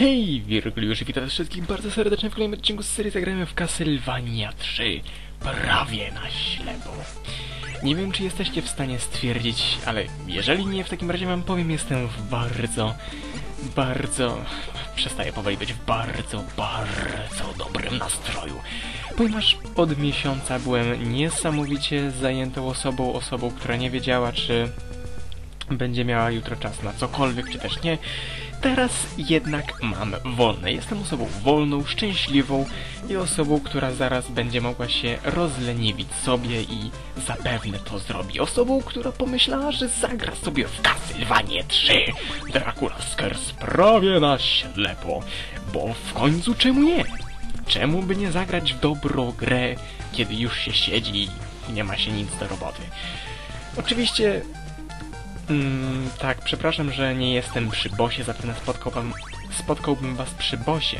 Hej, Wirglusz, witam wszystkich bardzo serdecznie w kolejnym odcinku z serii Zagrajmy w Castlevania 3 Prawie na ślepo Nie wiem, czy jesteście w stanie stwierdzić, ale jeżeli nie, w takim razie wam powiem, jestem w bardzo, bardzo... Przestaję powoli być w bardzo, bardzo dobrym nastroju Ponieważ od miesiąca byłem niesamowicie zajętą osobą, osobą, która nie wiedziała, czy będzie miała jutro czas na cokolwiek, czy też nie. Teraz jednak mam wolne. Jestem osobą wolną, szczęśliwą i osobą, która zaraz będzie mogła się rozleniwić sobie i zapewne to zrobi. Osobą, która pomyślała, że zagra sobie w Castlevania 3 Dracula Skers prawie na ślepo. Bo w końcu czemu nie? Czemu by nie zagrać w dobrą grę, kiedy już się siedzi i nie ma się nic do roboty? Oczywiście Mm, tak, przepraszam, że nie jestem przy bosie, zapewne spotkałbym, spotkałbym was przy bosie.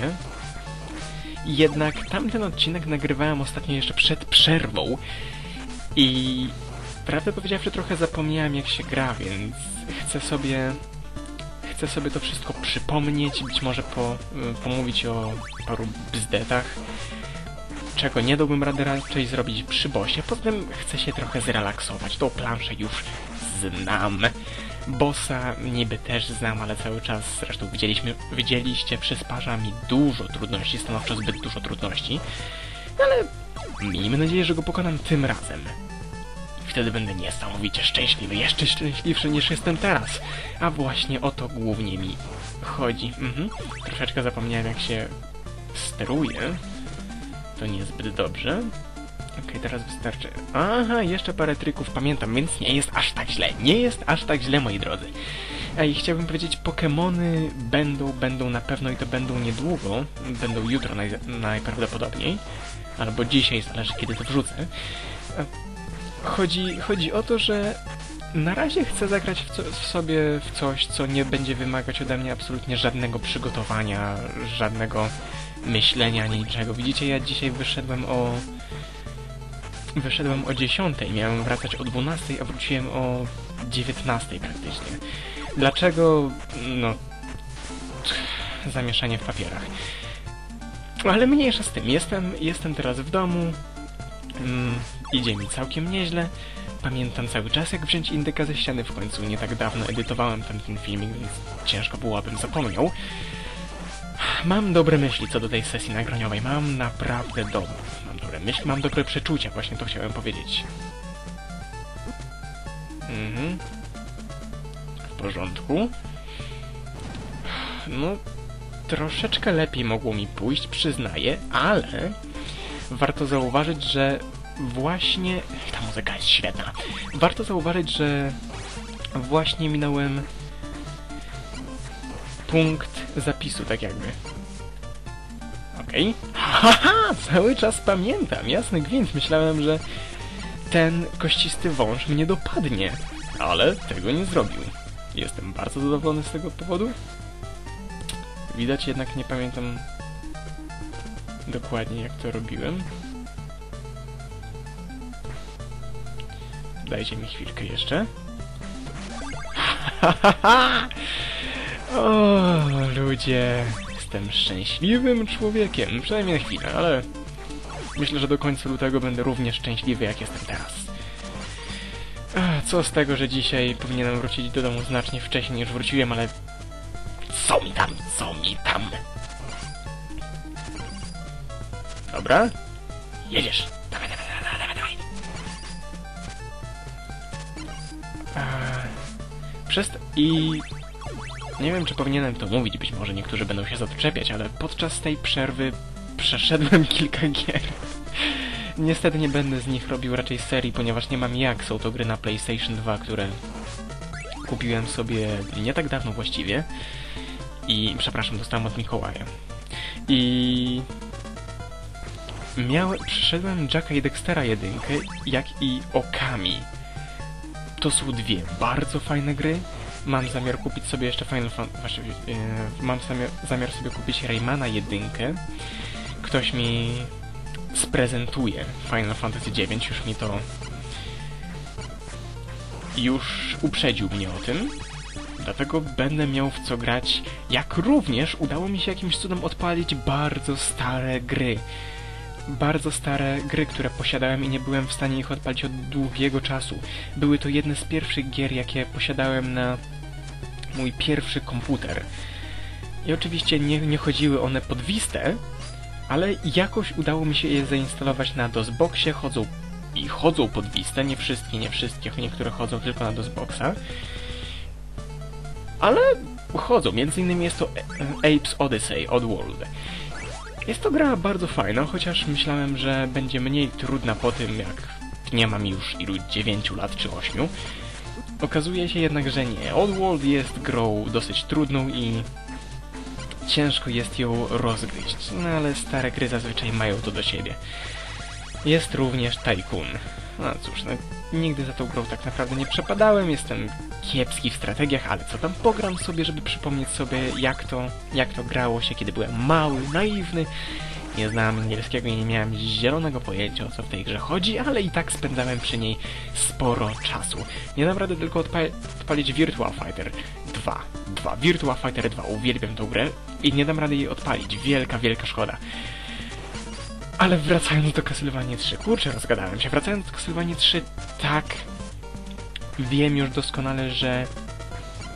Jednak tamten odcinek nagrywałem ostatnio jeszcze przed przerwą i prawdę powiedziawszy trochę zapomniałem jak się gra, więc chcę sobie chcę sobie to wszystko przypomnieć, być może po, y, pomówić o paru bzdetach, czego nie dałbym rady raczej zrobić przy bosie. Poza tym chcę się trochę zrelaksować. Tą planszę już znam. Bossa niby też znam, ale cały czas, zresztą widzieliśmy, widzieliście, przysparza mi dużo trudności, stanowczo zbyt dużo trudności. Ale miejmy nadzieję, że go pokonam tym razem. I wtedy będę niesamowicie szczęśliwy, jeszcze szczęśliwszy niż jestem teraz. A właśnie o to głównie mi chodzi. Mhm. Troszeczkę zapomniałem jak się steruje. To niezbyt dobrze. Okej, okay, teraz wystarczy... Aha, jeszcze parę trików pamiętam, więc nie jest aż tak źle. Nie jest aż tak źle, moi drodzy. I chciałbym powiedzieć, Pokémony będą, będą na pewno i to będą niedługo. Będą jutro naj, najprawdopodobniej. Albo dzisiaj, zależy kiedy to wrzucę. Chodzi, chodzi o to, że na razie chcę zagrać w, w sobie w coś, co nie będzie wymagać ode mnie absolutnie żadnego przygotowania, żadnego myślenia, niczego. Widzicie, ja dzisiaj wyszedłem o Wyszedłem o 10, miałem wracać o 12, a wróciłem o 19 praktycznie. Dlaczego? No... Zamieszanie w papierach. Ale mniejsza z tym. Jestem, jestem teraz w domu. Mm, idzie mi całkiem nieźle. Pamiętam cały czas, jak wziąć indyka ze ściany w końcu. Nie tak dawno edytowałem ten, ten filmik, więc ciężko było, abym zapomniał. Mam dobre myśli co do tej sesji nagraniowej. Mam naprawdę dobre. Mam dobre myśli, mam dobre przeczucia. Właśnie to chciałem powiedzieć. Mhm. W porządku. No, troszeczkę lepiej mogło mi pójść, przyznaję, ale warto zauważyć, że właśnie... Ta muzyka jest świetna. Warto zauważyć, że właśnie minąłem punkt zapisu, tak jakby. Okej. Okay. Haha! Cały czas pamiętam, jasny gwint. Myślałem, że ten kościsty wąż mnie dopadnie. Ale tego nie zrobił. Jestem bardzo zadowolony z tego powodu. Widać jednak nie pamiętam dokładnie jak to robiłem. Dajcie mi chwilkę jeszcze. O, ludzie, jestem szczęśliwym człowiekiem, przynajmniej na chwilę, ale myślę, że do końca lutego będę równie szczęśliwy, jak jestem teraz. Co z tego, że dzisiaj powinienem wrócić do domu znacznie wcześniej niż wróciłem, ale co mi tam, co mi tam? Dobra, jedziesz. Dawaj, dawaj, dawaj, dawaj, dawaj. Przez... i nie wiem, czy powinienem to mówić, być może niektórzy będą się zaczepiać, ale podczas tej przerwy przeszedłem kilka gier. Niestety nie będę z nich robił raczej serii, ponieważ nie mam jak. Są to gry na PlayStation 2, które kupiłem sobie nie tak dawno właściwie. I, przepraszam, dostałem od Mikołaja. I... Miałem, przeszedłem Jacka i Dextera jedynkę, jak i Okami. To są dwie bardzo fajne gry, Mam zamiar kupić sobie jeszcze Final Fantasy... Yy, mam zamiar, sobie kupić Raymana jedynkę. Ktoś mi sprezentuje Final Fantasy IX, już mi to... Już uprzedził mnie o tym. Dlatego będę miał w co grać, jak również udało mi się jakimś cudem odpalić bardzo stare gry. Bardzo stare gry, które posiadałem i nie byłem w stanie ich odpalić od długiego czasu. Były to jedne z pierwszych gier, jakie posiadałem na mój pierwszy komputer. I oczywiście nie, nie chodziły one pod Vistę, ale jakoś udało mi się je zainstalować na DOSBoxie, chodzą i chodzą pod Vistę, nie wszystkie, nie wszystkie, niektóre chodzą tylko na DOSBoxa. Ale chodzą, między innymi jest to Apes Odyssey, Oddworld. Jest to gra bardzo fajna, chociaż myślałem, że będzie mniej trudna po tym, jak nie mam już ilu 9 lat czy 8. Okazuje się jednak, że nie. Oddworld jest grą dosyć trudną i ciężko jest ją rozgryźć, no ale stare gry zazwyczaj mają to do siebie. Jest również Tycoon. No cóż, no, nigdy za tą grą tak naprawdę nie przepadałem, jestem kiepski w strategiach, ale co tam, pogram sobie, żeby przypomnieć sobie, jak to, jak to grało się, kiedy byłem mały, naiwny, nie znałem angielskiego i nie miałem zielonego pojęcia, o co w tej grze chodzi, ale i tak spędzałem przy niej sporo czasu. Nie dam rady tylko odpa odpalić Virtua Fighter 2. 2. Virtua Fighter 2. Uwielbiam tą grę i nie dam rady jej odpalić. Wielka, wielka szkoda. Ale wracając do Castlevania 3. Kurczę, rozgadałem się. Wracając do Castlevania 3, tak... Wiem już doskonale, że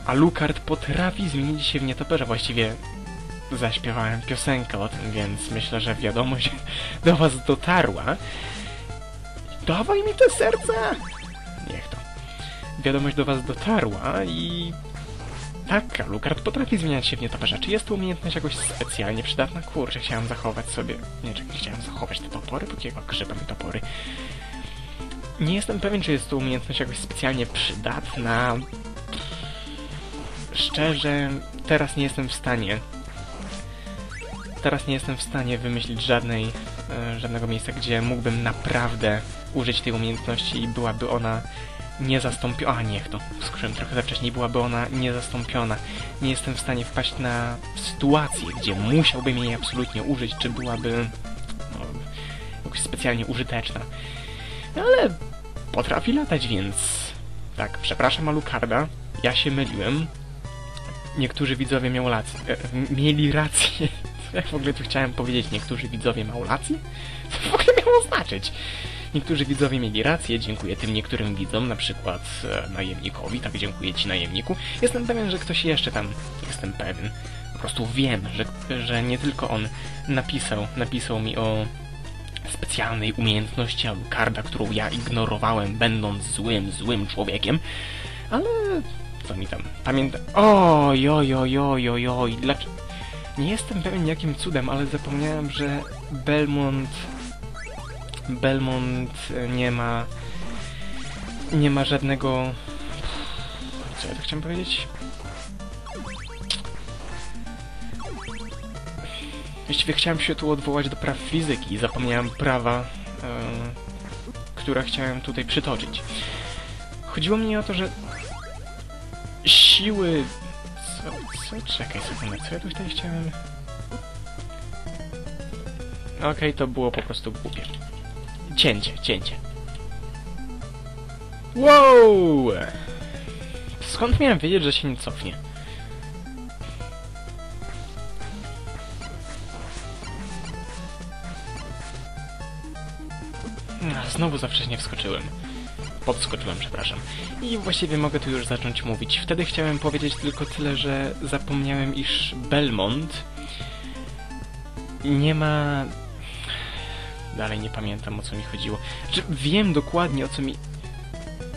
Alucard potrafi zmienić się w nietoperza. Właściwie zaśpiewałem piosenkę o tym, więc myślę, że wiadomość do was dotarła. Dawaj mi te serca! Niech to. Wiadomość do was dotarła i... Tak, Alucard potrafi zmieniać się w nietoperza. Czy jest to umiejętność jakoś specjalnie przydatna? Kurczę, chciałem zachować sobie... Nie, czy chciałem zachować te topory? Po jakiego grzyba mi topory? Nie jestem pewien, czy jest to umiejętność jakoś specjalnie przydatna. Szczerze, teraz nie jestem w stanie teraz nie jestem w stanie wymyślić żadnej, e, żadnego miejsca, gdzie mógłbym naprawdę użyć tej umiejętności i byłaby ona niezastąpiona. A niech to, skrzyłem trochę za wcześnie, byłaby ona niezastąpiona. Nie jestem w stanie wpaść na sytuację, gdzie musiałbym jej absolutnie użyć, czy byłaby no, jakoś specjalnie użyteczna. No ale potrafi latać, więc tak, przepraszam Alucarda, ja się myliłem. Niektórzy widzowie miał rację, e, mieli rację. Jak w ogóle tu chciałem powiedzieć, niektórzy widzowie mają rację? Co w ogóle miało znaczyć? Niektórzy widzowie mieli rację, dziękuję tym niektórym widzom, na przykład e, najemnikowi, tak dziękuję ci najemniku. Jestem pewien, że ktoś jeszcze tam, jestem pewien, po prostu wiem, że, że nie tylko on napisał, napisał mi o specjalnej umiejętności Alucarda, którą ja ignorowałem, będąc złym, złym człowiekiem, ale co mi tam, pamiętam... Oj, oj, oj, oj, oj, oj, dlaczego... Nie jestem pewien jakim cudem, ale zapomniałem, że Belmont... Belmont nie ma... Nie ma żadnego... Co ja to chciałem powiedzieć? Właściwie chciałem się tu odwołać do praw fizyki zapomniałem prawa, e, które chciałem tutaj przytoczyć. Chodziło mi o to, że siły co? Czekaj sekundę, co ja tutaj chciałem... Okej, okay, to było po prostu głupie. Cięcie, cięcie. Wow! Skąd miałem wiedzieć, że się nie cofnie? Znowu za wcześnie wskoczyłem podskoczyłem, przepraszam. I właściwie mogę tu już zacząć mówić. Wtedy chciałem powiedzieć tylko tyle, że zapomniałem, iż Belmont nie ma... Dalej nie pamiętam, o co mi chodziło. Znaczy, wiem dokładnie, o co mi...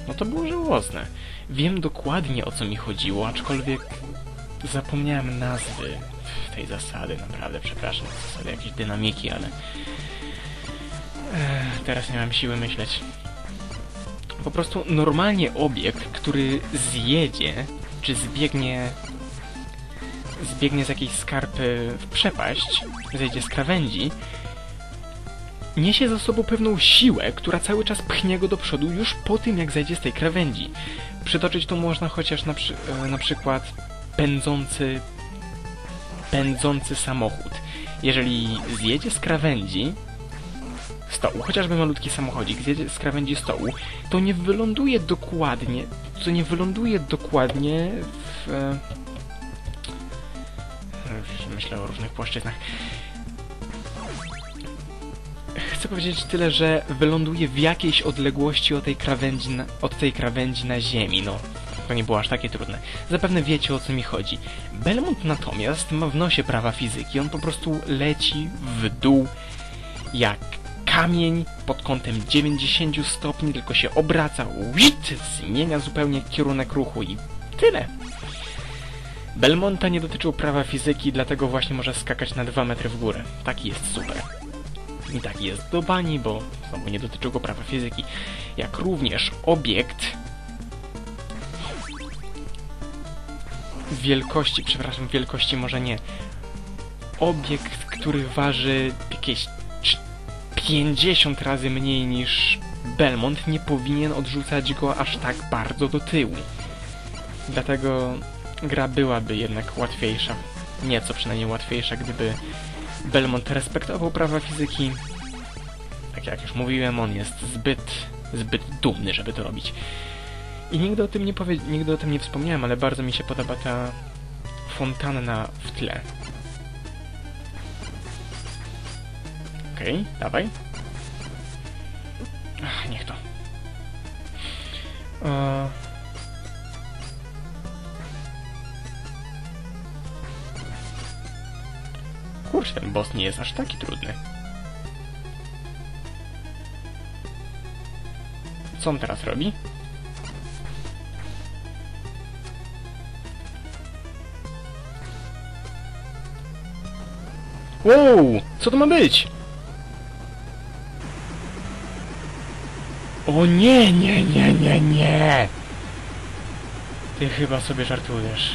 No to było żałosne. Wiem dokładnie, o co mi chodziło, aczkolwiek zapomniałem nazwy tej zasady, naprawdę, przepraszam, zasady jakiejś dynamiki, ale... Ech, teraz nie mam siły myśleć po prostu normalnie obiekt, który zjedzie, czy zbiegnie zbiegnie z jakiejś skarpy w przepaść, zejdzie z krawędzi, niesie za sobą pewną siłę, która cały czas pchnie go do przodu już po tym, jak zejdzie z tej krawędzi. Przytoczyć tu można chociaż na, przy, e, na przykład pędzący pędzący samochód. Jeżeli zjedzie z krawędzi, stołu, chociażby malutki samochodzik zjedzie z krawędzi stołu, to nie wyląduje dokładnie, to nie wyląduje dokładnie w... e, Myślę o różnych płaszczyznach. Chcę powiedzieć tyle, że wyląduje w jakiejś odległości od tej krawędzi na, od tej krawędzi na ziemi, no. To nie było aż takie trudne. Zapewne wiecie o co mi chodzi. Belmont natomiast ma w nosie prawa fizyki. On po prostu leci w dół jak kamień pod kątem 90 stopni, tylko się obraca, łit, zmienia zupełnie kierunek ruchu i tyle. Belmonta nie dotyczył prawa fizyki, dlatego właśnie może skakać na 2 metry w górę. Taki jest super. I taki jest do bani, bo znowu nie dotyczył go prawa fizyki. Jak również obiekt wielkości, przepraszam, wielkości może nie. Obiekt, który waży jakieś 50 razy mniej niż Belmont, nie powinien odrzucać go aż tak bardzo do tyłu. Dlatego gra byłaby jednak łatwiejsza. Nieco przynajmniej łatwiejsza, gdyby Belmont respektował prawa fizyki. Tak jak już mówiłem, on jest zbyt, zbyt dumny, żeby to robić. I nigdy o tym nie powie... nigdy o tym nie wspomniałem, ale bardzo mi się podoba ta fontanna w tle. Okej, okay, dawaj. Ach, niech to. Eee... Kurczę, ten boss nie jest aż taki trudny. Co on teraz robi? Wow! Co to ma być? O nie, nie, nie, nie, nie! Ty chyba sobie żartujesz.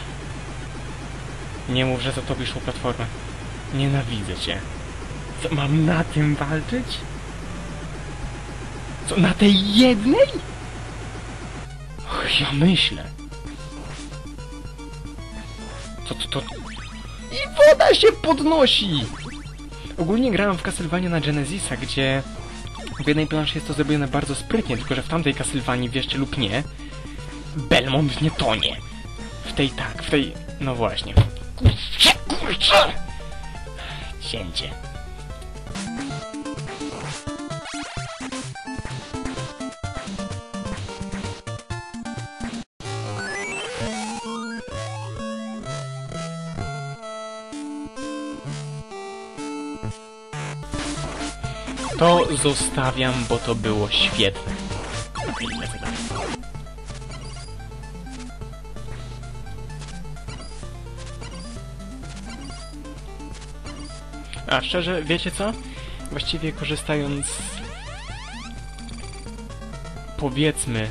Nie mów, że zatopisz mu platformę. Nienawidzę cię. Co, mam na tym walczyć? Co, na tej jednej? Och, ja myślę. Co to, to... I woda się podnosi! Ogólnie grałem w Castlevania na Genesisa, gdzie w jednej planszy jest to zrobione bardzo sprytnie, tylko że w tamtej Castlevanii, wierzcie lub nie, Belmont nie tonie. W tej tak, w tej... no właśnie. Kurczę, kurczę! To zostawiam, bo to było świetne. A szczerze, wiecie co? Właściwie korzystając powiedzmy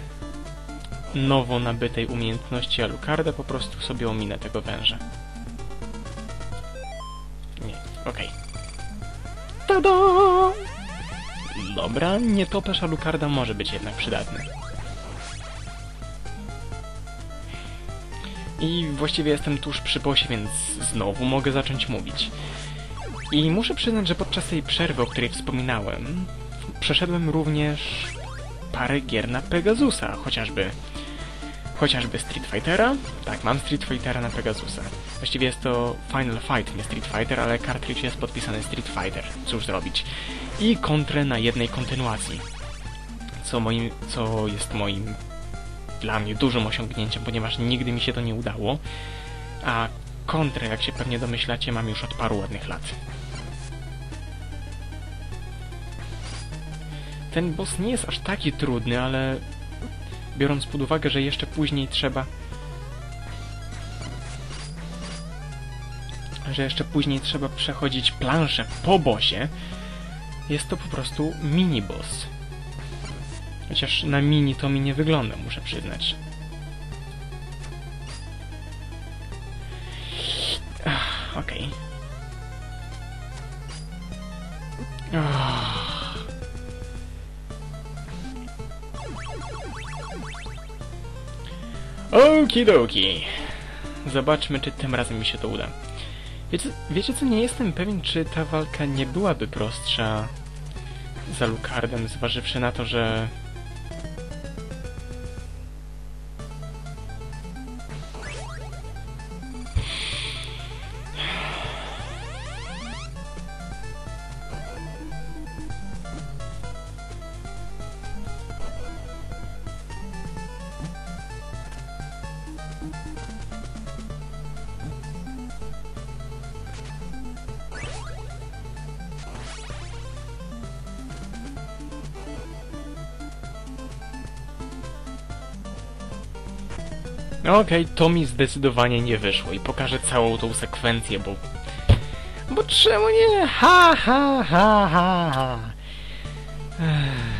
nowo nabytej umiejętności Alucarda, po prostu sobie ominę tego węża. Nie, okej. Okay. Tada! Dobra, nietoperz Alucarda może być jednak przydatny. I właściwie jestem tuż przy bosie, więc znowu mogę zacząć mówić. I muszę przyznać, że podczas tej przerwy, o której wspominałem, przeszedłem również parę gier na Pegasusa, chociażby chociażby Street Fightera. Tak, mam Street Fightera na Pegasusa. Właściwie jest to Final Fight, nie Street Fighter, ale cartridge jest podpisany Street Fighter. Cóż zrobić. I kontrę na jednej kontynuacji. Co, moim, co jest moim dla mnie dużym osiągnięciem, ponieważ nigdy mi się to nie udało. A kontrę, jak się pewnie domyślacie, mam już od paru ładnych lat. Ten boss nie jest aż taki trudny, ale biorąc pod uwagę, że jeszcze później trzeba że jeszcze później trzeba przechodzić planszę po bosie, jest to po prostu mini-boss. Chociaż na mini to mi nie wygląda, muszę przyznać. Okidoki. Zobaczmy, czy tym razem mi się to uda. Wiecie, wiecie co, nie jestem pewien, czy ta walka nie byłaby prostsza, za Lucardem, zważywszy na to, że Okej, to mi zdecydowanie nie wyszło i pokażę całą tą sekwencję, bo... Bo czemu nie? Ha, ha, ha, ha, ha. Ech,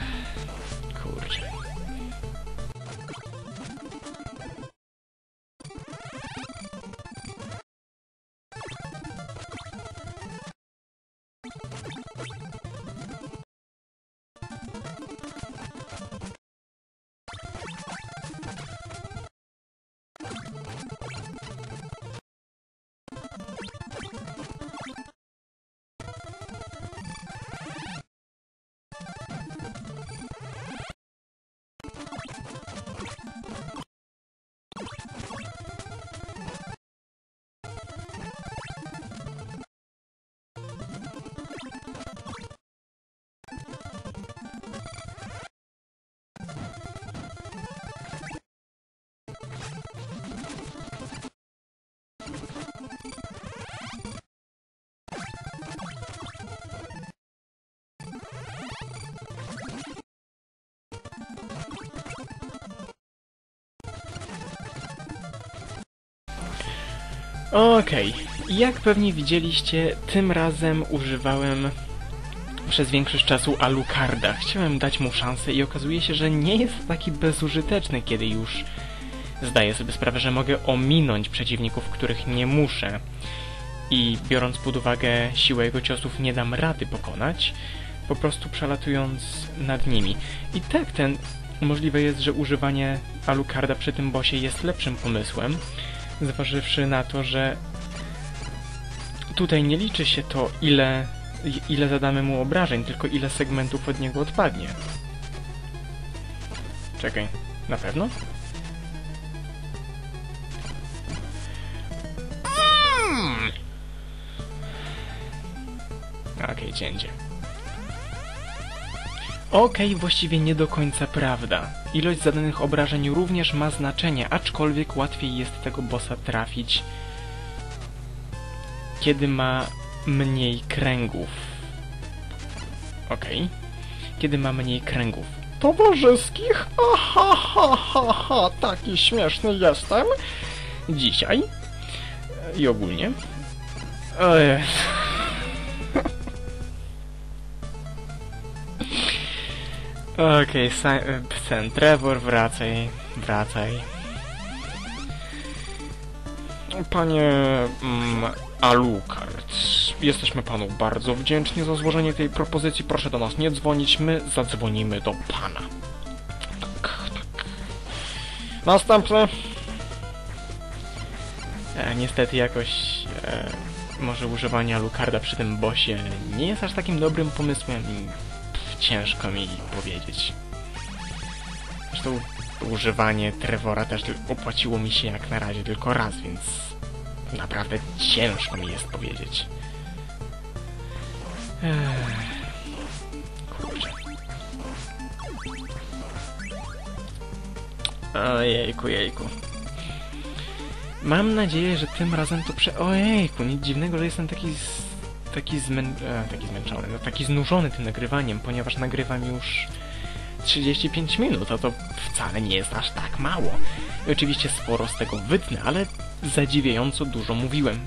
Okej, jak pewnie widzieliście, tym razem używałem przez większość czasu Alucarda. Chciałem dać mu szansę i okazuje się, że nie jest taki bezużyteczny, kiedy już zdaję sobie sprawę, że mogę ominąć przeciwników, których nie muszę i biorąc pod uwagę siłę jego ciosów nie dam rady pokonać, po prostu przelatując nad nimi. I tak ten możliwe jest, że używanie Alucarda przy tym bosie jest lepszym pomysłem, zważywszy na to, że tutaj nie liczy się to, ile, ile zadamy mu obrażeń, tylko ile segmentów od niego odpadnie. Czekaj, na pewno? Mm. Okej, cięcie. Okej, właściwie nie do końca prawda. Ilość zadanych obrażeń również ma znaczenie, aczkolwiek łatwiej jest tego bossa trafić, kiedy ma mniej kręgów. Okej. Kiedy ma mniej kręgów. Towarzyskich? Ha, ha, ha, ha, taki śmieszny jestem. Dzisiaj. I ogólnie. Ojej. Okej, okay, Trevor, wracaj, wracaj. Panie mm, Alucard, jesteśmy panu bardzo wdzięczni za złożenie tej propozycji. Proszę do nas nie dzwonić, my zadzwonimy do pana. Tak, tak. Następny. E, niestety jakoś e, może używanie Alucarda przy tym bosie nie jest aż takim dobrym pomysłem ciężko mi powiedzieć. Zresztą używanie Trevora też opłaciło mi się jak na razie tylko raz, więc naprawdę ciężko mi jest powiedzieć. Ech. Kurczę. Ojejku, jejku. Mam nadzieję, że tym razem to prze... Ojejku, nic dziwnego, że jestem taki taki, zmę... e, taki zmęczony, no, taki znużony tym nagrywaniem, ponieważ nagrywam już 35 minut, a to wcale nie jest aż tak mało. I oczywiście sporo z tego wytnę, ale zadziwiająco dużo mówiłem.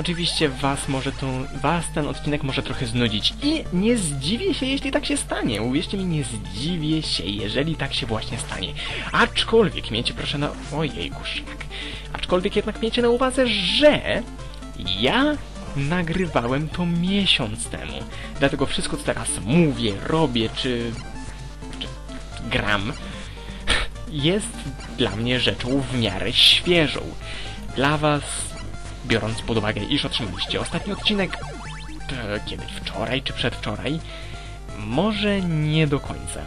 Oczywiście was może to, was ten odcinek może trochę znudzić i nie zdziwię się, jeśli tak się stanie. Uwierzcie mi, nie zdziwię się, jeżeli tak się właśnie stanie. Aczkolwiek miejcie proszę na... Ojej, szlak. Aczkolwiek jednak miejcie na uwadze, że ja nagrywałem to miesiąc temu. Dlatego wszystko, co teraz mówię, robię, czy, czy gram, jest dla mnie rzeczą w miarę świeżą. Dla was, biorąc pod uwagę, iż otrzymaliście ostatni odcinek, e, kiedy wczoraj czy przedwczoraj, może nie do końca.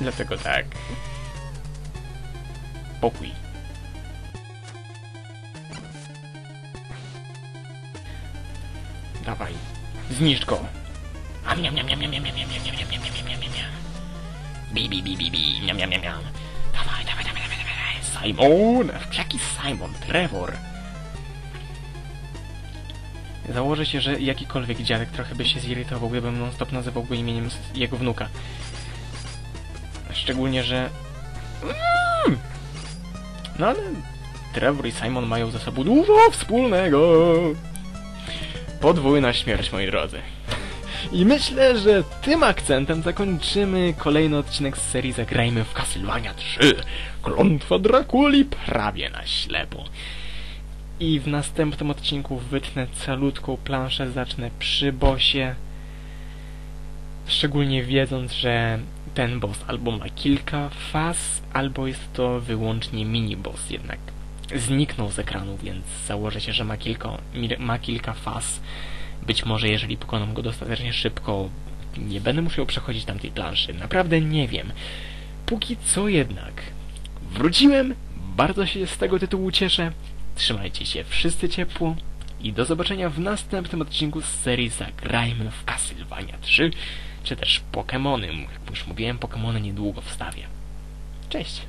Dlatego tak. Pokój. Dawaj. Zniszcz go. Am, niam, niam, niam, niam, niam, niam, niam, niam, niam, niam, niam, niam, niam, niam, niam. Bi, bi, bi, bi, bi, niam, niam, niam, niam. Dawaj, dawaj, dawaj, dawaj, dawaj. Simon! Jaki Simon? Trevor. Założę się, że jakikolwiek dziadek trochę by się zirytował, gdybym non-stop nazywał go imieniem jego wnuka. Szczególnie, że... Mm! No ale Trevor i Simon mają ze sobą dużo wspólnego. Podwójna śmierć, moi drodzy. I myślę, że tym akcentem zakończymy kolejny odcinek z serii Zagrajmy w Castlevania 3. Klątwa Drakuli prawie na ślepo. I w następnym odcinku wytnę calutką planszę, zacznę przy bosie. Szczególnie wiedząc, że ten boss albo ma kilka faz, albo jest to wyłącznie mini-boss jednak. Zniknął z ekranu, więc założę się, że ma kilka, mi- ma kilka faz. Być może jeżeli pokonam go dostatecznie szybko, nie będę musiał przechodzić tamtej planszy. Naprawdę nie wiem. Póki co jednak. Wróciłem, bardzo się z tego tytułu cieszę. Trzymajcie się wszyscy ciepło i do zobaczenia w następnym odcinku z serii Zagrajmy w Castlevania 3, czy też Pokémony. Jak już mówiłem, Pokémony niedługo wstawię. Cześć!